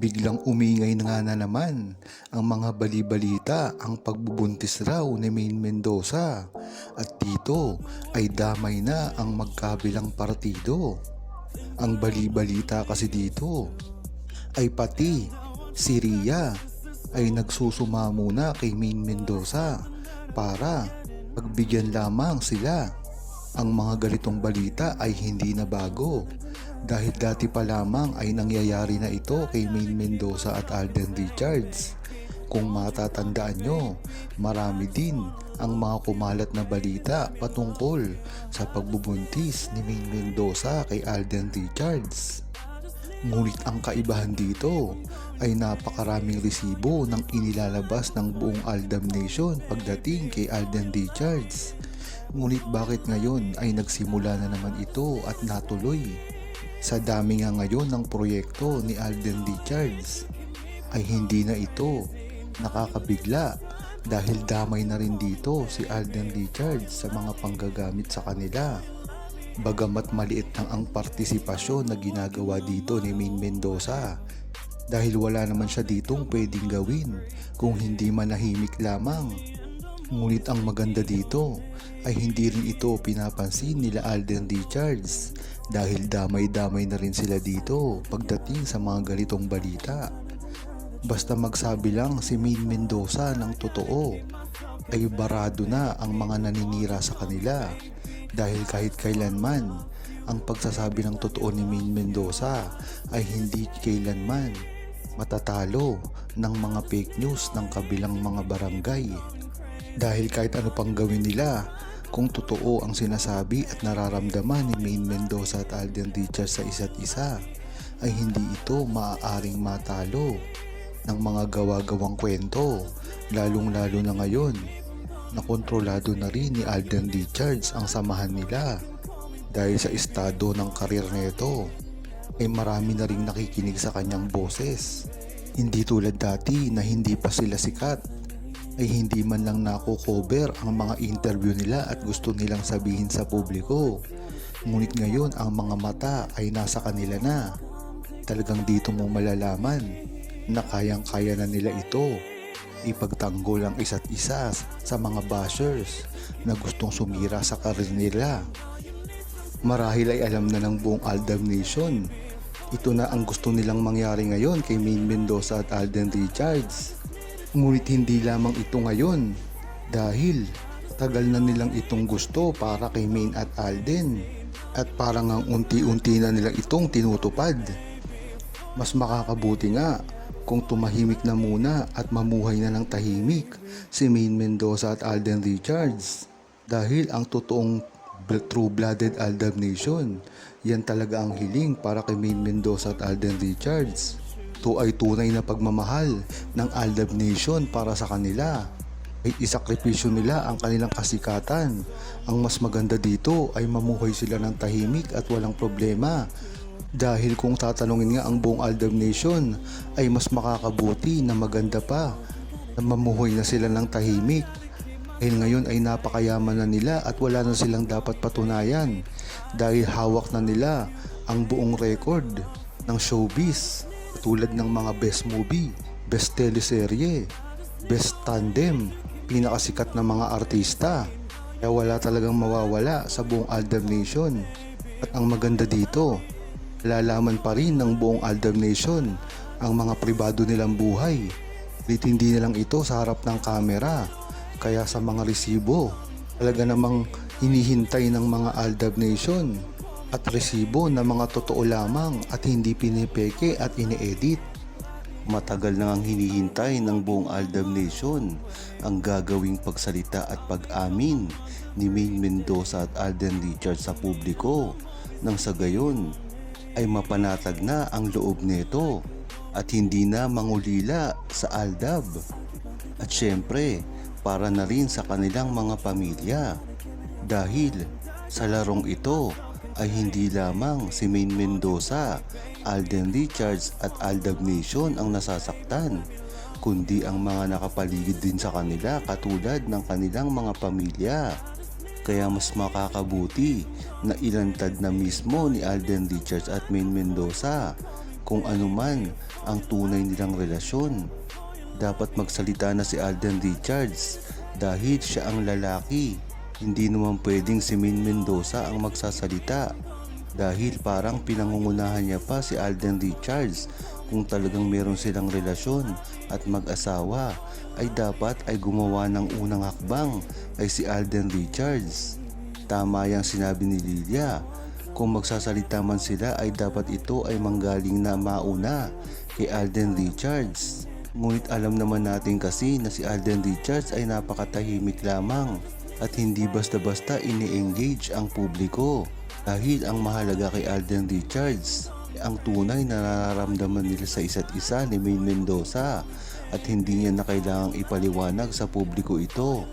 Biglang umingay na nga na naman ang mga balibalita ang pagbubuntis raw ni Maine Mendoza at dito ay damay na ang magkabilang partido. Ang balibalita kasi dito ay pati si Ria ay nagsusuma muna kay Maine Mendoza para pagbigyan lamang sila. Ang mga ganitong balita ay hindi na bago dahil dati pa lamang ay nangyayari na ito kay Maine Mendoza at Alden Richards. Kung matatandaan nyo, marami din ang mga kumalat na balita patungkol sa pagbubuntis ni Maine Mendoza kay Alden Richards. Ngunit ang kaibahan dito ay napakaraming resibo ng inilalabas ng buong Aldam Nation pagdating kay Alden Richards. Ngunit bakit ngayon ay nagsimula na naman ito at natuloy? Sa dami nga ngayon ng proyekto ni Alden Richards ay hindi na ito nakakabigla dahil damay na rin dito si Alden Richards sa mga panggagamit sa kanila. Bagamat maliit lang ang partisipasyon na ginagawa dito ni Maine Mendoza dahil wala naman siya ditong pwedeng gawin kung hindi manahimik lamang. Ngunit ang maganda dito ay hindi rin ito pinapansin nila Alden Richards dahil damay-damay na rin sila dito pagdating sa mga ganitong balita. Basta magsabi lang si Maine Mendoza ng totoo ay barado na ang mga naninira sa kanila dahil kahit kailanman ang pagsasabi ng totoo ni Maine Mendoza ay hindi kailanman matatalo ng mga fake news ng kabilang mga barangay dahil kahit ano pang gawin nila kung totoo ang sinasabi at nararamdaman ni Maine Mendoza at Alden Richards sa isa't isa ay hindi ito maaaring matalo ng mga gawa-gawang kwento lalong lalo na ngayon na kontrolado na rin ni Alden Richards ang samahan nila. Dahil sa estado ng karir nito ay marami na rin nakikinig sa kanyang boses. Hindi tulad dati na hindi pa sila sikat ay hindi man lang nako-cover ang mga interview nila at gusto nilang sabihin sa publiko ngunit ngayon ang mga mata ay nasa kanila na talagang dito mo malalaman na kayang-kaya na nila ito ipagtanggol ang isa't isa sa mga bashers na gustong sumira sa karir nila. Marahil ay alam na ng buong Aldam Nation. Ito na ang gusto nilang mangyari ngayon kay Maine Mendoza at Alden Richards. Ngunit hindi lamang ito ngayon dahil tagal na nilang itong gusto para kay Maine at Alden at parang ang unti-unti na nilang itong tinutupad. Mas makakabuti nga kung tumahimik na muna at mamuhay na ng tahimik si Maine Mendoza at Alden Richards. Dahil ang totoong bl- true-blooded Aldab Nation, yan talaga ang hiling para kay Maine Mendoza at Alden Richards. Ito ay tunay na pagmamahal ng Aldab Nation para sa kanila. Ay isakripisyo nila ang kanilang kasikatan. Ang mas maganda dito ay mamuhay sila ng tahimik at walang problema dahil kung tatanungin nga ang buong Aldab Nation ay mas makakabuti na maganda pa na mamuhay na sila ng tahimik. Dahil ngayon ay napakayaman na nila at wala na silang dapat patunayan dahil hawak na nila ang buong record ng showbiz tulad ng mga best movie, best teleserye, best tandem, pinakasikat na mga artista. Kaya wala talagang mawawala sa buong Aldab Nation. At ang maganda dito, lalaman pa rin ng buong Aldab Nation ang mga pribado nilang buhay. Ngunit hindi na lang ito sa harap ng kamera. Kaya sa mga resibo, talaga namang hinihintay ng mga Aldab Nation at resibo na mga totoo lamang at hindi pinipeke at ini-edit. Matagal na ang hinihintay ng buong Aldab Nation ang gagawing pagsalita at pag-amin ni Maine Mendoza at Alden Richards sa publiko nang sa gayon ay mapanatag na ang loob nito at hindi na mangulila sa Aldab. At syempre, para na rin sa kanilang mga pamilya. Dahil sa larong ito ay hindi lamang si Maine Mendoza, Alden Richards at Aldab Nation ang nasasaktan, kundi ang mga nakapaligid din sa kanila katulad ng kanilang mga pamilya. Kaya mas makakabuti na ilantad na mismo ni Alden Richards at Maine Mendoza kung ano man ang tunay nilang relasyon. Dapat magsalita na si Alden Richards dahil siya ang lalaki. Hindi naman pwedeng si Min Mendoza ang magsasalita dahil parang pinangungunahan niya pa si Alden Richards kung talagang meron silang relasyon at mag-asawa ay dapat ay gumawa ng unang hakbang ay si Alden Richards. Tama yang sinabi ni Lilia. Kung magsasalita man sila ay dapat ito ay manggaling na mauna kay Alden Richards. Ngunit alam naman natin kasi na si Alden Richards ay napakatahimik lamang at hindi basta-basta ini-engage ang publiko. Dahil ang mahalaga kay Alden Richards ang tunay na nararamdaman nila sa isa't isa ni Maine Mendoza at hindi niya na kailangang ipaliwanag sa publiko ito.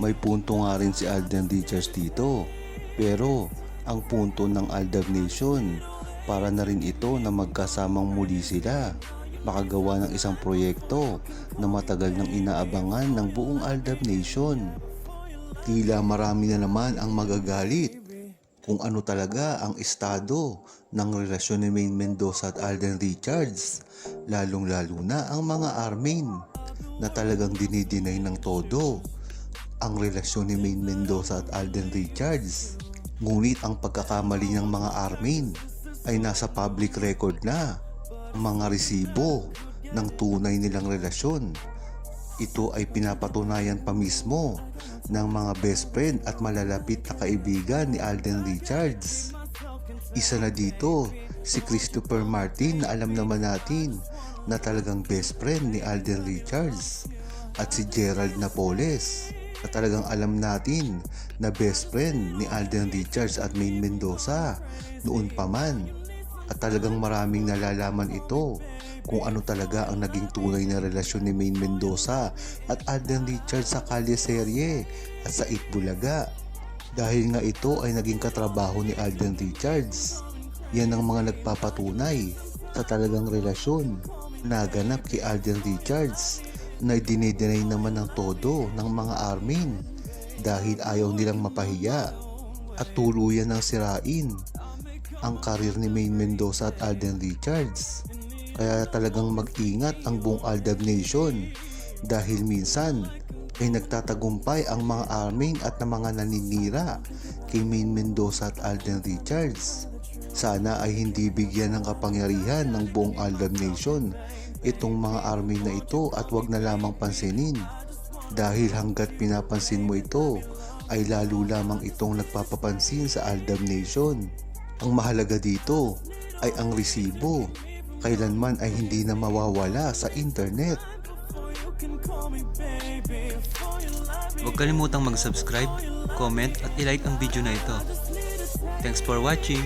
May punto nga rin si Alden Richards dito. Pero ang punto ng Aldab Nation para na rin ito na magkasamang muli sila makagawa ng isang proyekto na matagal nang inaabangan ng buong Aldab Nation. Tila marami na naman ang magagalit kung ano talaga ang estado ng relasyon ni Maine Mendoza at Alden Richards, lalong-lalo na ang mga Armin na talagang dinidinay ng todo ang relasyon ni Maine Mendoza at Alden Richards. Ngunit ang pagkakamali ng mga Armin ay nasa public record na mga resibo ng tunay nilang relasyon. Ito ay pinapatunayan pa mismo ng mga best friend at malalapit na kaibigan ni Alden Richards. Isa na dito si Christopher Martin na alam naman natin na talagang best friend ni Alden Richards at si Gerald Napoles na talagang alam natin na best friend ni Alden Richards at Maine Mendoza noon pa man at talagang maraming nalalaman ito kung ano talaga ang naging tunay na relasyon ni Maine Mendoza at Alden Richards sa Kalye Serye at sa Itbulaga. Dahil nga ito ay naging katrabaho ni Alden Richards. Yan ang mga nagpapatunay sa talagang relasyon na ganap kay Alden Richards na dinidinay naman ng todo ng mga Armin dahil ayaw nilang mapahiya at tuluyan ng sirain ang karir ni Maine Mendoza at Alden Richards. Kaya talagang mag-ingat ang buong Aldab Nation dahil minsan ay nagtatagumpay ang mga arming at ng mga naninira kay Maine Mendoza at Alden Richards. Sana ay hindi bigyan ng kapangyarihan ng buong Aldab Nation itong mga army na ito at wag na lamang pansinin dahil hanggat pinapansin mo ito ay lalo lamang itong nagpapapansin sa Aldab Nation. Ang mahalaga dito ay ang resibo. Kailanman ay hindi na mawawala sa internet. Huwag kalimutang mag-subscribe, comment at ilike ang video na ito. Thanks for watching!